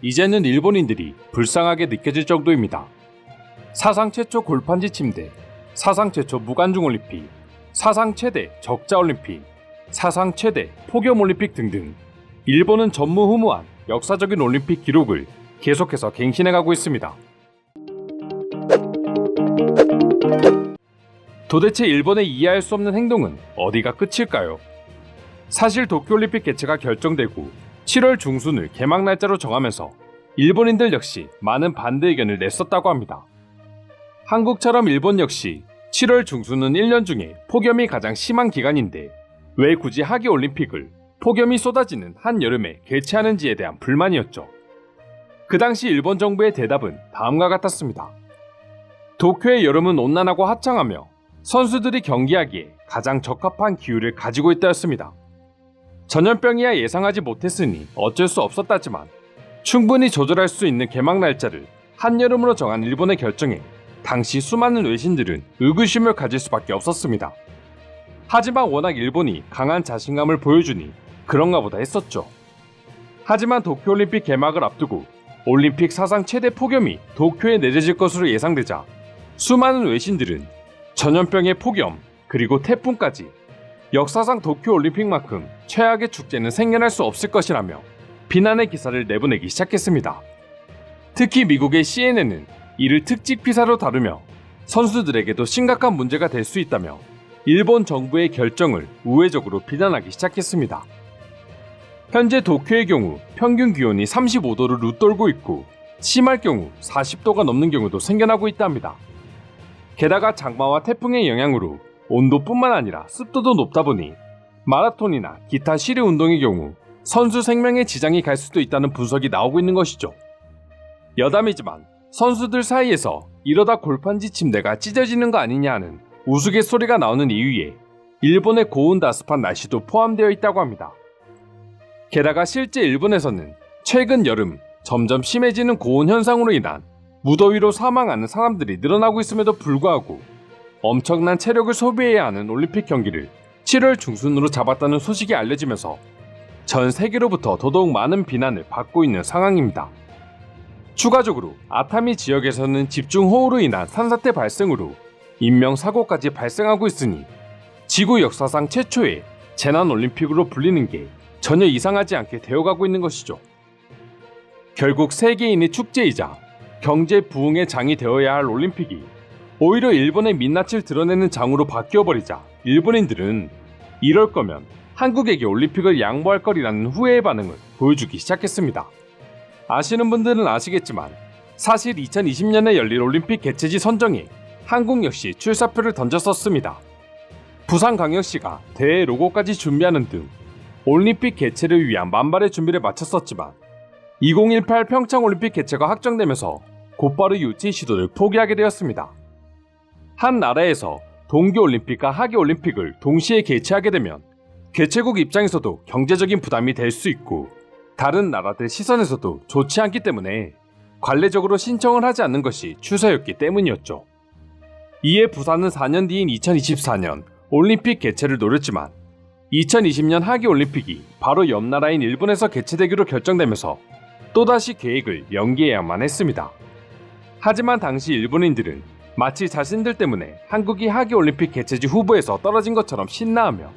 이제는 일본인들이 불쌍하게 느껴질 정도입니다. 사상 최초 골판지 침대, 사상 최초 무관중 올림픽, 사상 최대 적자 올림픽, 사상 최대 폭염 올림픽 등등 일본은 전무후무한 역사적인 올림픽 기록을 계속해서 갱신해가고 있습니다. 도대체 일본의 이해할 수 없는 행동은 어디가 끝일까요? 사실 도쿄올림픽 개최가 결정되고 7월 중순을 개막 날짜로 정하면서 일본인들 역시 많은 반대 의견을 냈었다고 합니다. 한국처럼 일본 역시 7월 중순은 1년 중에 폭염이 가장 심한 기간인데 왜 굳이 하계 올림픽을 폭염이 쏟아지는 한여름에 개최하는지에 대한 불만이었죠. 그 당시 일본 정부의 대답은 다음과 같았습니다. 도쿄의 여름은 온난하고 화창하며 선수들이 경기하기에 가장 적합한 기후를 가지고 있다였습니다. 전염병이야 예상하지 못했으니 어쩔 수 없었다지만 충분히 조절할 수 있는 개막 날짜를 한여름으로 정한 일본의 결정에 당시 수많은 외신들은 의구심을 가질 수밖에 없었습니다. 하지만 워낙 일본이 강한 자신감을 보여주니 그런가 보다 했었죠. 하지만 도쿄올림픽 개막을 앞두고 올림픽 사상 최대 폭염이 도쿄에 내려질 것으로 예상되자 수많은 외신들은 전염병의 폭염 그리고 태풍까지 역사상 도쿄올림픽만큼 최악의 축제는 생겨날 수 없을 것이라며 비난의 기사를 내보내기 시작했습니다. 특히 미국의 CNN은 이를 특집 기사로 다루며 선수들에게도 심각한 문제가 될 수 있다며 일본 정부의 결정을 우회적으로 비난하기 시작했습니다. 현재 도쿄의 경우 평균 기온이 35도를 웃돌고 있고 심할 경우 40도가 넘는 경우도 생겨나고 있답니다. 게다가 장마와 태풍의 영향으로 온도뿐만 아니라 습도도 높다 보니 마라톤이나 기타 시리 운동의 경우 선수 생명에 지장이 갈 수도 있다는 분석이 나오고 있는 것이죠. 여담이지만 선수들 사이에서 이러다 골판지 침대가 찢어지는 거 아니냐 하는 우스갯소리가 나오는 이유에 일본의 고온 다습한 날씨도 포함되어 있다고 합니다. 게다가 실제 일본에서는 최근 여름 점점 심해지는 고온 현상으로 인한 무더위로 사망하는 사람들이 늘어나고 있음에도 불구하고 엄청난 체력을 소비해야 하는 올림픽 경기를 7월 중순으로 잡았다는 소식이 알려지면서 전 세계로부터 더더욱 많은 비난을 받고 있는 상황입니다. 추가적으로 아타미 지역에서는 집중호우로 인한 산사태 발생으로 인명사고까지 발생하고 있으니 지구 역사상 최초의 재난올림픽으로 불리는 게 전혀 이상하지 않게 되어가고 있는 것이죠. 결국 세계인의 축제이자 경제 부흥의 장이 되어야 할 올림픽이 오히려 일본의 민낯을 드러내는 장으로 바뀌어버리자 일본인들은 이럴 거면 한국에게 올림픽을 양보할 거리라는 후회의 반응을 보여주기 시작했습니다. 아시는 분들은 아시겠지만 사실 2020년에 열릴 올림픽 개최지 선정에 한국 역시 출사표를 던졌었습니다. 부산광역시가 대회 로고까지 준비하는 등 올림픽 개최를 위한 만발의 준비를 마쳤었지만 2018 평창올림픽 개최가 확정되면서 곧바로 유치 시도를 포기하게 되었습니다. 한 나라에서 동계올림픽과 하계올림픽을 동시에 개최하게 되면 개최국 입장에서도 경제적인 부담이 될 수 있고 다른 나라들 시선에서도 좋지 않기 때문에 관례적으로 신청을 하지 않는 것이 추세였기 때문이었죠. 이에 부산은 4년 뒤인 2024년 올림픽 개최를 노렸지만 2020년 하계올림픽이 바로 옆 나라인 일본에서 개최되기로 결정되면서 또다시 계획을 연기해야만 했습니다. 하지만 당시 일본인들은 마치 자신들 때문에 한국이 하계올림픽 개최지 후보에서 떨어진 것처럼 신나하며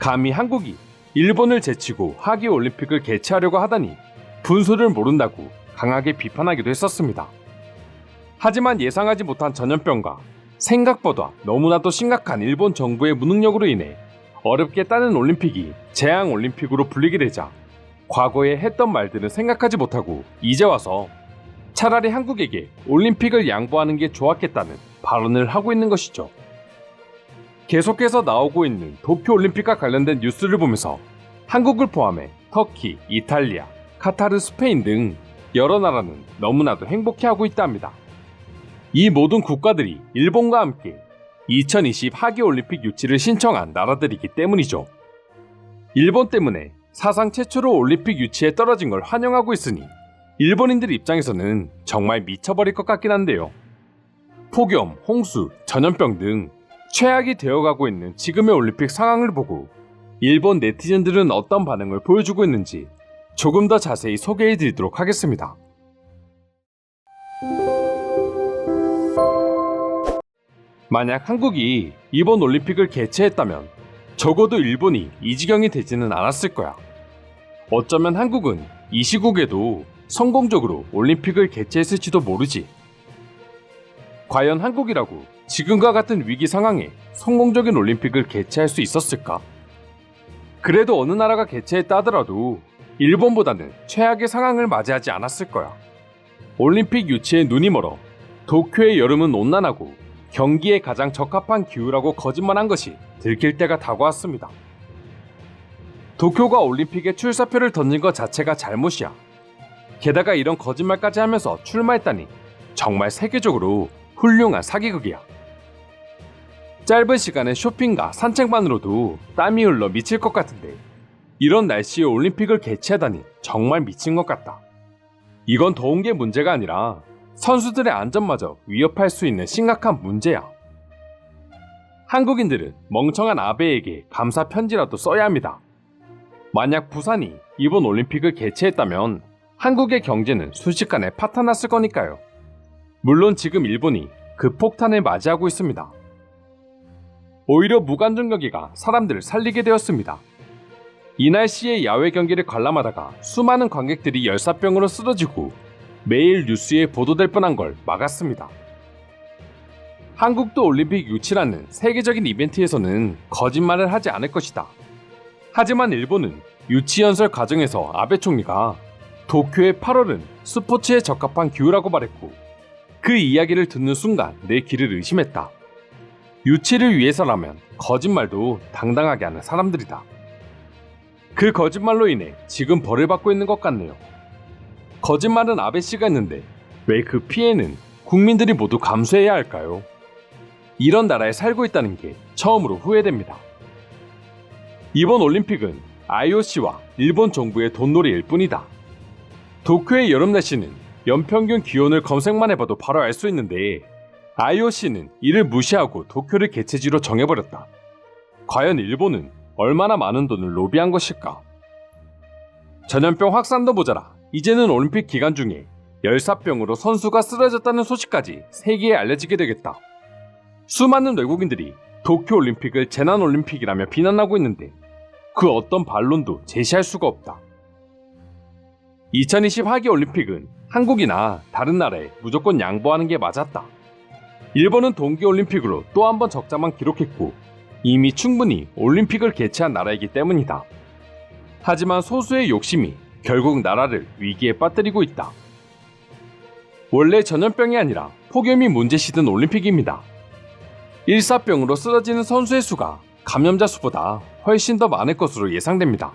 감히 한국이 일본을 제치고 하계올림픽을 개최하려고 하다니 분수를 모른다고 강하게 비판하기도 했었습니다. 하지만 예상하지 못한 전염병과 생각보다 너무나도 심각한 일본 정부의 무능력으로 인해 어렵게 따는 올림픽이 재앙 올림픽으로 불리게 되자 과거에 했던 말들은 생각하지 못하고 이제 와서 차라리 한국에게 올림픽을 양보하는 게 좋았겠다는 발언을 하고 있는 것이죠. 계속해서 나오고 있는 도쿄올림픽과 관련된 뉴스를 보면서 한국을 포함해 터키, 이탈리아, 카타르, 스페인 등 여러 나라는 너무나도 행복해하고 있답니다. 이 모든 국가들이 일본과 함께 2020 하계올림픽 유치를 신청한 나라들이기 때문이죠. 일본 때문에 사상 최초로 올림픽 유치에 떨어진 걸 환영하고 있으니 일본인들 입장에서는 정말 미쳐버릴 것 같긴 한데요. 폭염, 홍수, 전염병 등 최악이 되어가고 있는 지금의 올림픽 상황을 보고 일본 네티즌들은 어떤 반응을 보여주고 있는지 조금 더 자세히 소개해 드리도록 하겠습니다. 만약 한국이 이번 올림픽을 개최했다면 적어도 일본이 이 지경이 되지는 않았을 거야. 어쩌면 한국은 이 시국에도 성공적으로 올림픽을 개최했을지도 모르지. 과연 한국이라고 지금과 같은 위기 상황에 성공적인 올림픽을 개최할 수 있었을까? 그래도 어느 나라가 개최했다 하더라도 일본보다는 최악의 상황을 맞이하지 않았을 거야. 올림픽 유치에 눈이 멀어 도쿄의 여름은 온난하고 경기에 가장 적합한 기후라고 거짓말한 것이 들킬 때가 다가왔습니다. 도쿄가 올림픽에 출사표를 던진 것 자체가 잘못이야. 게다가 이런 거짓말까지 하면서 출마했다니 정말 세계적으로 훌륭한 사기극이야. 짧은 시간에 쇼핑과 산책만으로도 땀이 흘러 미칠 것 같은데 이런 날씨에 올림픽을 개최하다니 정말 미친 것 같다. 이건 더운 게 문제가 아니라 선수들의 안전마저 위협할 수 있는 심각한 문제야. 한국인들은 멍청한 아베에게 감사 편지라도 써야 합니다. 만약 부산이 이번 올림픽을 개최했다면 한국의 경제는 순식간에 파탄났을 거니까요. 물론 지금 일본이 그 폭탄을 맞이하고 있습니다. 오히려 무관중 경기가 사람들을 살리게 되었습니다. 이 날씨에 야외 경기를 관람하다가 수많은 관객들이 열사병으로 쓰러지고 매일 뉴스에 보도될 뻔한 걸 막았습니다. 한국도 올림픽 유치라는 세계적인 이벤트에서는 거짓말을 하지 않을 것이다. 하지만 일본은 유치 연설 과정에서 아베 총리가 도쿄의 8월은 스포츠에 적합한 기후라고 말했고 그 이야기를 듣는 순간 내 귀를 의심했다. 유치를 위해서라면 거짓말도 당당하게 하는 사람들이다. 그 거짓말로 인해 지금 벌을 받고 있는 것 같네요. 거짓말은 아베 씨가 했는데 왜 그 피해는 국민들이 모두 감수해야 할까요? 이런 나라에 살고 있다는 게 처음으로 후회됩니다. 이번 올림픽은 IOC와 일본 정부의 돈놀이일 뿐이다. 도쿄의 여름 날씨는 연평균 기온을 검색만 해봐도 바로 알 수 있는데 IOC는 이를 무시하고 도쿄를 개최지로 정해버렸다. 과연 일본은 얼마나 많은 돈을 로비한 것일까? 전염병 확산도 모자라 이제는 올림픽 기간 중에 열사병으로 선수가 쓰러졌다는 소식까지 세계에 알려지게 되겠다. 수많은 외국인들이 도쿄 올림픽을 재난 올림픽이라며 비난하고 있는데 그 어떤 반론도 제시할 수가 없다. 2020 하계 올림픽은 한국이나 다른 나라에 무조건 양보하는 게 맞았다. 일본은 동계 올림픽으로 또 한 번 적자만 기록했고 이미 충분히 올림픽을 개최한 나라이기 때문이다. 하지만 소수의 욕심이 결국 나라를 위기에 빠뜨리고 있다. 원래 전염병이 아니라 폭염이 문제시든 올림픽입니다. 일사병으로 쓰러지는 선수의 수가 감염자 수보다 훨씬 더 많을 것으로 예상됩니다.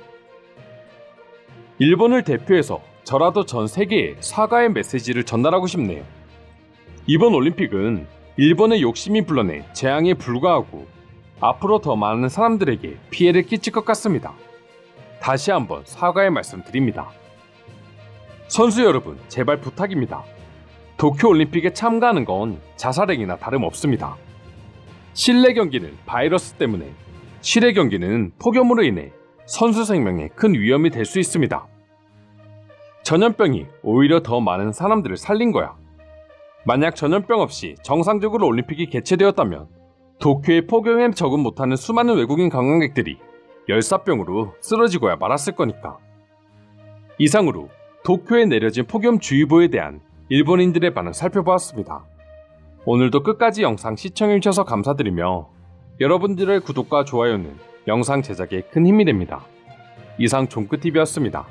일본을 대표해서 저라도 전 세계에 사과의 메시지를 전달하고 싶네요. 이번 올림픽은 일본의 욕심이 불러낸 재앙에 불과하고 앞으로 더 많은 사람들에게 피해를 끼칠 것 같습니다. 다시 한번 사과의 말씀 드립니다. 선수 여러분, 제발 부탁입니다. 도쿄 올림픽에 참가하는 건 자살행위나 다름없습니다. 실내 경기는 바이러스 때문에, 실외 경기는 폭염으로 인해 선수 생명에 큰 위험이 될 수 있습니다. 전염병이 오히려 더 많은 사람들을 살린 거야. 만약 전염병 없이 정상적으로 올림픽이 개최되었다면 도쿄에 폭염에 적응 못하는 수많은 외국인 관광객들이 열사병으로 쓰러지고야 말았을 거니까. 이상으로 도쿄에 내려진 폭염주의보에 대한 일본인들의 반응 살펴보았습니다. 오늘도 끝까지 영상 시청해주셔서 감사드리며 여러분들의 구독과 좋아요는 영상 제작에 큰 힘이 됩니다. 이상 종크TV였습니다.